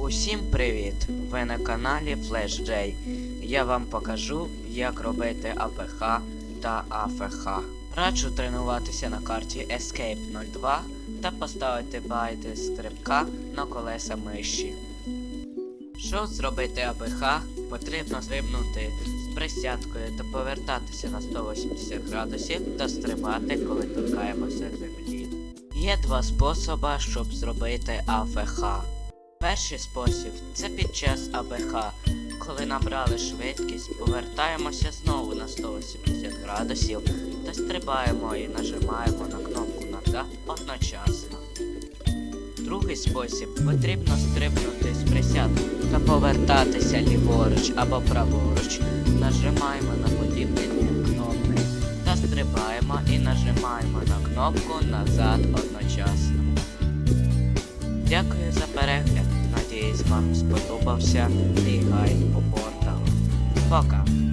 Усім привіт! Ви на каналі FlashJ. Я вам покажу, як робити АПХ та АФХ. Раджу тренуватися на карті Escape 02 та поставити байти стрибка на колеса миші. Щоб зробити АПХ, потрібно стрибнути з присядкою та повертатися на 180 градусів та стрибати, коли торкаємося землі. Є два способи, щоб зробити АФХ. Перший спосіб це під час АБХ. Коли набрали швидкість, повертаємося знову на 180 градусів та стрибаємо і нажимаємо на кнопку назад одночасно. Другий спосіб потрібно стрибнути з присядки та повертатися ліворуч або праворуч. Нажимаємо на подібні кнопки та стрибаємо і нажимаємо на кнопку назад одночасно. Дякую за перегляд. Pops, patubak siya, tingay, pupunta. Fuck up.